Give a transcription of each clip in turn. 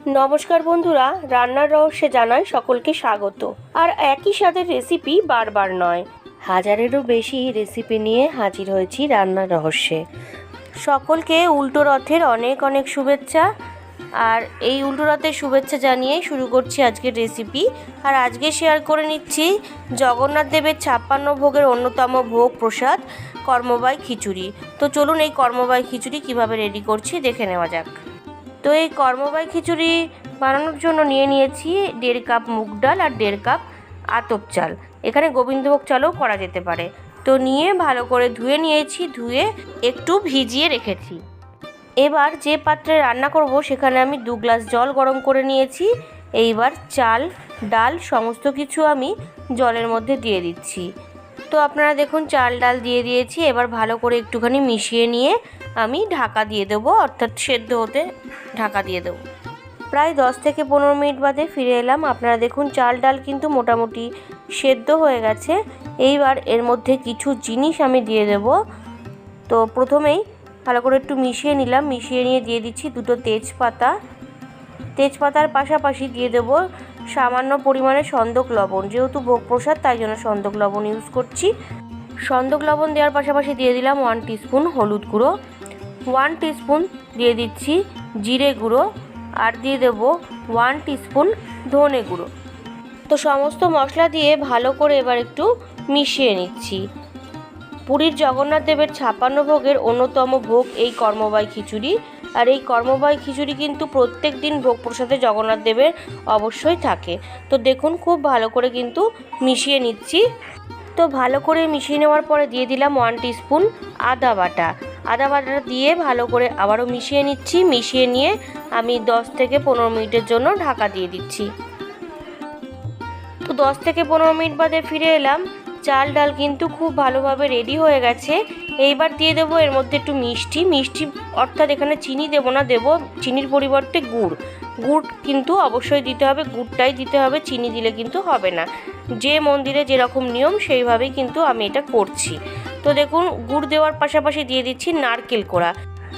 নমস্কার বন্ধুরা, রান্নার রহস্যে জানাই সকলকে স্বাগত। আর একই স্বাদের রেসিপি বারবার নয়, হাজারেরও বেশি রেসিপি নিয়ে হাজির হয়েছি রান্নার রহস্যে। সকলকে উল্টো রথের অনেক অনেক শুভেচ্ছা। আর এই উল্টো রথের শুভেচ্ছা জানিয়ে শুরু করছি আজকের রেসিপি আর আজকে শেয়ার করে নিচ্ছি জগন্নাথ দেবের ছাপ্পান্ন ভোগের অন্যতম ভোগ প্রসাদ, কর্মবাই খিচুড়ি। তো চলুন এই কর্মবাই খিচুড়ি কীভাবে রেডি করছি দেখে নেওয়া যাক। তো এই কর্মবাই খিচুড়ি বানানোর জন্য নিয়ে নিয়েছি দেড় কাপ মুগ ডাল আর দেড় কাপ আতপ চাল। এখানে গোবিন্দভোগ চালও করা যেতে পারে। তো নিয়ে ভালো করে ধুয়ে নিয়েছি, ধুয়ে একটু ভিজিয়ে রেখেছি। এবার যে পাত্রে রান্না করব সেখানে আমি দু গ্লাস জল গরম করে নিয়েছি। এইবার চাল, ডাল, সমস্ত কিছু আমি জলের মধ্যে দিয়ে দিচ্ছি। তো আপনারা দেখুন, চাল ডাল দিয়ে দিয়েছি। এবার ভালো করে একটুখানি মিশিয়ে নিয়ে আমি ঢাকা দিয়ে দেবো, অর্থাৎ সেদ্ধ হতে ঢাকা দিয়ে দেবো। প্রায় দশ থেকে পনেরো মিনিট বাদে ফিরে এলাম। আপনারা দেখুন, চাল ডাল কিন্তু মোটামুটি সেদ্ধ হয়ে গেছে। এইবার এর মধ্যে কিছু জিনিস আমি দিয়ে দেব। তো প্রথমেই ভালো করে একটু মিশিয়ে নিলাম। মিশিয়ে নিয়ে দিয়ে দিচ্ছি দুটো তেজপাতা। তেজপাতার পাশাপাশি দিয়ে দেবো সামান্য পরিমাণে সন্দক লবণ। যেহেতু ভোগ প্রসাদ তাই জন্য সন্দক লবণ ইউজ করছি। সন্দক লবণ দেওয়ার পাশাপাশি দিয়ে দিলাম ওয়ান টিস্পুন হলুদ গুঁড়ো। ওয়ান টিস্পুন দিয়ে দিচ্ছি জিরে গুঁড়ো আর দিয়ে দেবো ওয়ান টিস্পুন ধনে গুঁড়ো। তো সমস্ত মশলা দিয়ে ভালো করে এবার একটু মিশিয়ে নিচ্ছি। পুরীর জগন্নাথ দেবের ছাপান্ন ভোগের অন্যতম ভোগ এই কর্মবাই খিচুড়ি। আর এই কর্মবাই খিচুড়ি কিন্তু প্রত্যেক দিন ভোগ প্রসাদে জগন্নাথ দেবের অবশ্যই থাকে। তো দেখুন, খুব ভালো করে কিন্তু মিশিয়ে নিচ্ছি। তো ভালো করে মিশিয়ে নেওয়ার পরে দিয়ে দিলাম ওয়ান টিস্পুন আদা বাটা। আদা বাটাটা দিয়ে ভালো করে আবারও মিশিয়ে নিচ্ছি। মিশিয়ে নিয়ে আমি দশ থেকে পনেরো মিনিটের জন্য ঢাকা দিয়ে দিচ্ছি। তো দশ থেকে পনেরো মিনিট বাদে ফিরে এলাম। চাল ডাল কিন্তু খুব ভালোভাবে রেডি হয়ে গেছে। এইবার দিয়ে দেবো এর মধ্যে একটু মিষ্টি। মিষ্টি অর্থাৎ এখানে চিনি দেবো না, দেবো চিনির পরিবর্তে গুড়। গুড় কিন্তু অবশ্যই দিতে হবে, গুড়টাই দিতে হবে, চিনি দিলে কিন্তু হবে না। যে মন্দিরে যেরকম নিয়ম, সেইভাবেই কিন্তু আমি এটা করছি। তো দেখুন, গুড় দেওয়ার পাশাপাশি দিয়ে দিচ্ছি নারকেল কোড়া।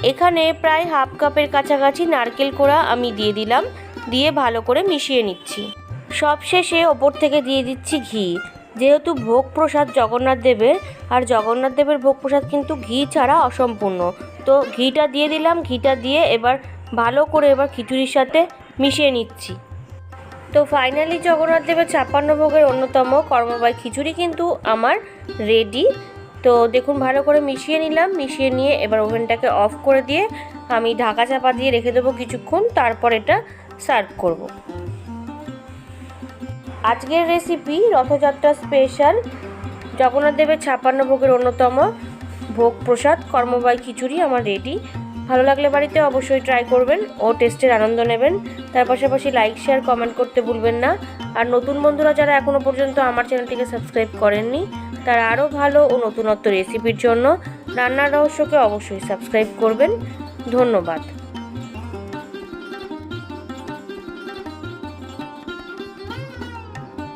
এখানে প্রায় হাফ কাপের কাছাকাছি নারকেল কোড়া আমি দিয়ে দিলাম। দিয়ে ভালো করে মিশিয়ে নিচ্ছি। সবশেষে ওপর থেকে দিয়ে দিচ্ছি ঘি। যেহেতু ভোগ প্রসাদ জগন্নাথ দেবের, আর জগন্নাথ দেবের ভোগ প্রসাদ কিন্তু ঘি ছাড়া অসম্পূর্ণ। তো ঘিটা দিয়ে দিলাম, ঘিটা দিয়ে এবার ভালো করে এবার খিচুড়ির সাথে মিশিয়ে নিচ্ছি। তো ফাইনালি জগন্নাথ দেবের ছাপ্পান্ন ভোগের অন্যতম কর্মবাই খিচুড়ি কিন্তু আমার রেডি তো দেখুন, ভালো করে মিশিয়ে নিলাম, মিশিয়ে নিয়ে এবার ওভেনটাকে অফ করে দিয়ে আমি ঢাকা চাপা দিয়ে রেখে দেবো কিছুক্ষণ, তারপর এটা সার্ভ করব। আজকের রেসিপি রথযাত্রা স্পেশাল জগন্নাথ দেবের ছাপ্পান্ন ভোগের অন্যতম ভোগ প্রসাদ, কর্মবাই খিচুড়ি আমার রেডি ভালো লাগলে বাড়িতে অবশ্যই ট্রাই করবেন ও টেস্টের আনন্দ নেবেন। তার পাশাপাশি লাইক শেয়ার কমেন্ট করতে ভুলবেন না। আর নতুন বন্ধুরা যারা এখনও পর্যন্ত আমার চ্যানেলটিকে সাবস্ক্রাইব করেননি, তারা আরও ভালো ও নতুনত্ব রেসিপির জন্য রান্নার রহস্যকে অবশ্যই সাবস্ক্রাইব করবেন। ধন্যবাদ।